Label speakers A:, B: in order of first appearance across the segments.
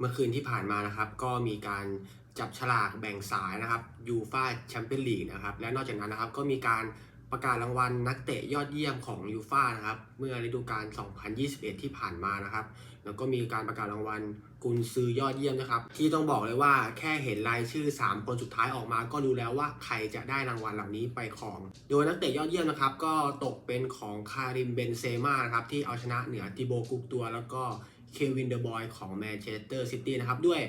A: เมื่อคืนที่ผ่านมานะครับ ก็มีการจับฉลากแบ่งสายนะครับยูฟาแชมเปี้ยนลีกนะครับ และนอกจากนั้นนะครับก็มีการประกาศรางวัลนักเตะยอดเยี่ยมของยูฟานะครับ เมื่อฤดูกาล 2021 ที่ผ่านมานะครับ แล้วก็มีการประกาศรางวัลกุนซือยอดเยี่ยมนะครับ ที่ต้องบอกเลยว่าแค่เห็นรายชื่อ 3 คนสุดท้ายออกมา ก็รู้แล้วว่าใครจะได้รางวัลเหล่านี้ไปของ โดยนักเตะยอดเยี่ยมนะครับ ก็ตกเป็นของคาริมเบนเซม่านะครับที่เอาชนะเหนือติโบกุกตัวแล้วก็ เควินเดอร์บอยของแมนเชสเตอร์ซิตี้นะครับ ด้วย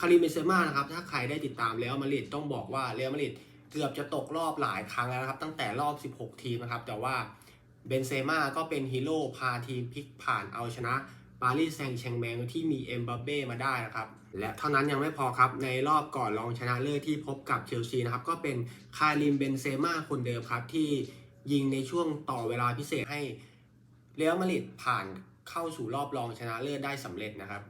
A: คาริมเบนเซม่านะครับ ถ้าใครได้ติดตามเรอัลมาริดต้องบอกว่าเรอัลมาริดเกือบจะตกรอบหลายครั้งแล้วนะครับ ตั้งแต่รอบ 16 ทีมนะครับ แต่ว่าเบนเซม่าก็เป็นฮีโร่พาทีมพลิกผ่านเอาชนะปารีสแซงต์แชงแมงที่มีเอ็มบัปเป้มาได้นะครับ และเท่านั้นยังไม่พอครับ ในรอบก่อนรองชนะเลิศที่พบกับเชลซีนะครับ ก็เป็นคาริมเบนเซม่าคนเดิมครับ ที่ยิงในช่วงต่อเวลาพิเศษให้เรอัลมาริดผ่าน เข้าสู่รอบรองชนะเลิศได้สำเร็จนะครับ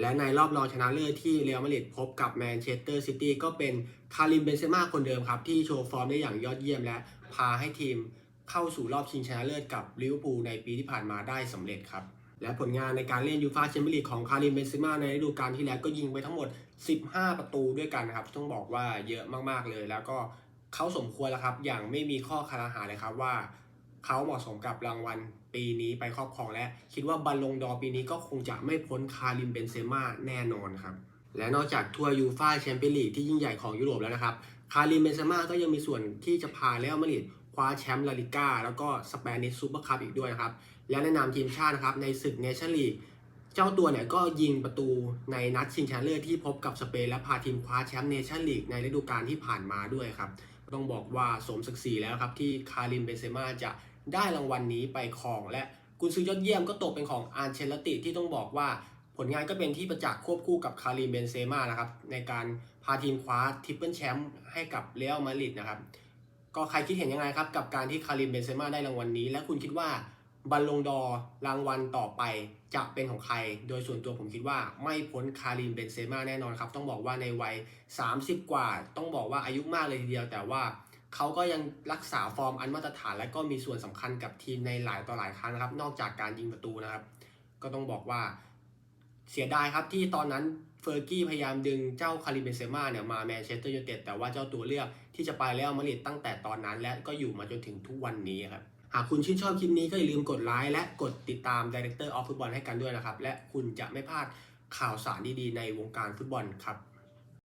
A: และในรอบรองชนะเลิศที่เรอัลมาดริดพบกับแมนเชสเตอร์ซิตี้ก็เป็นคาริมเบนเซม่าคนเดิมครับที่โชว์ฟอร์มได้อย่างยอดเยี่ยมและพาให้ทีมเข้าสู่รอบชิงชนะเลิศกับลิเวอร์พูลในปีที่ผ่านมาได้สำเร็จครับและผลงานในการเล่นยูฟาแชมเปี้ยนลีกของคาริมเบนเซม่าในฤดูกาลที่แล้วก็ยิงไปทั้งหมด 15 ประตูด้วยกันนะครับ ต้องบอกว่าเยอะมากๆเลย แล้วก็เขาสมควรแล้วครับ อย่างไม่มีข้อคารหาเลยครับว่า เขาเหมาะสมกับรางวัลปีนี้ไปครอบครองและ คิดว่าบัลลงดอปีนี้ก็คงจะไม่พ้นคาริมเบนเซม่าแน่นอนครับ และนอกจากทัวร์ยูฟาแชมเปี้ยนลีกที่ยิ่งใหญ่ของยุโรปแล้วนะครับ คาริมเบนเซม่าก็ยังมีส่วนที่จะพาเรอัลมาดริดคว้าแชมป์ลาลิก้าแล้วก็สเปนิชซูเปอร์คัพอีกด้วยนะครับ และในนามทีมชาตินะครับในศึกเนชั่นลีกเจ้าตัวเนี่ยก็ยิงประตูในนัดชิงชนะเลิศที่พบกับสเปนและพาทีมคว้าแชมป์เนชั่นลีกในฤดูกาลที่ผ่านมาด้วยครับ ต้องบอกว่าสมศักดิ์ศรีแล้วครับที่คาริมเบเซมาจะได้รางวัลนนี้ไปครอง และกุนซือยอดเยี่ยมก็ตกเป็นของอันเชลติที่ต้องบอกว่าผลงานก็เป็นที่ประจักษ์ควบคู่กับคาริมเบนเซม่านะครับในการพาทีมคว้าทริปเปิลแชมป์ให้กับเรอัลมาดริดนะครับก็ใครคิดเห็นยังไงครับกับการที่คาริมเบนเซม่าได้รางวัลนี้ และคุณคิดว่า บัลลงดอร์รางวัลต่อไปจะเป็นของใคร โดยส่วนตัวผมคิดว่าไม่พ้นคาริมเบนเซม่าแน่นอนครับ ต้องบอกว่าในวัย 30 กว่า ต้องบอกว่าอายุมากเลยทีเดียว แต่ว่าเขาก็ยังรักษาฟอร์มอันมาตรฐาน และก็มีส่วนสำคัญกับทีมในหลายต่อหลายครั้งนะครับ นอกจากการยิงประตูนะครับ ก็ต้องบอกว่าเสียดายครับที่ตอนนั้นเฟอร์กี้พยายามดึงเจ้าคาริเบนเซม่าเนี่ยมาแมนเชสเตอร์ยูไนเต็ดแต่ว่าเจ้าตัวเลือกที่จะไปแล้วมาริดตั้งแต่ตอนนั้นและก็อยู่มาจนถึงทุกวันนี้ครับ หากคุณชื่นชอบคลิปนี้ก็อย่าลืมกดไลค์และกดติดตาม Director of Football ให้กันด้วยนะครับ และคุณจะไม่พลาดข่าวสารดีๆ ในวงการฟุตบอลครับ